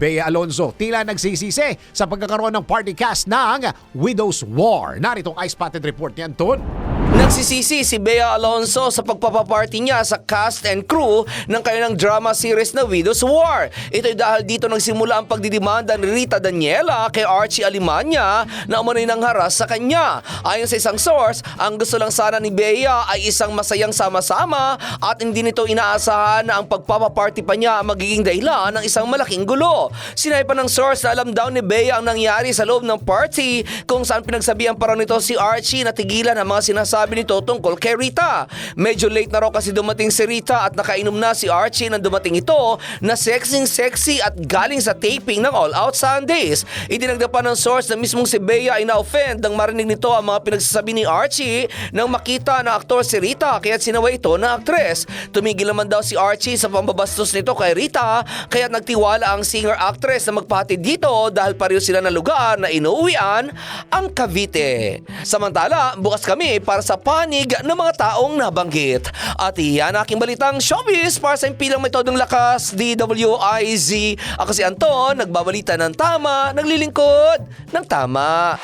Bea Alonzo tila nagsisisi sa pagkakaroon ng party cast ng Widow's War. Narito ang ice-spotted report ni Anton. Nagsisisi si Bea Alonso sa pagpapaparty niya sa cast and crew ng kanilang drama series na Widow's War. Ito'y dahil dito nagsimula ang pagdidimanda ni Rita Daniela kay Archie Alimanya na umunay ng sa kanya. Ayon sa isang source, ang gusto lang sana ni Bea ay isang masayang sama-sama at hindi nito inaasahan na ang pagpapaparty pa niya magiging dahilan ng isang malaking gulo. Sinay pa ng source na alam daw ni Bea ang nangyari sa loob ng party kung saan pinagsabihan pa raw nito si Archie na tigilan ang mga sinasabi nito tungkol kay Rita. Medyo late na raw kasi dumating si Rita at nakainom na si Archie nang dumating ito na sexing sexy at galing sa taping ng All Out Sundays. Idinagda pa ng source na mismong si Bea ay na-offend nang marinig nito ang mga pinagsasabi ni Archie nang makita na aktor si Rita kaya sinaway ito na aktres. Tumigil naman daw si Archie sa pambabastos nito kay Rita kaya nagtiwala ang singer-actress na magpahatid dito dahil pareho sila ng lugar na inuuwian ang Cavite. Samantala, bukas kami para sa panig ng mga taong nabanggit. At iyan aking balitang showbiz para sa impilang metodong lakas, DWIZ. Ako si Anton, nagbabalita ng tama, naglilingkod ng tama.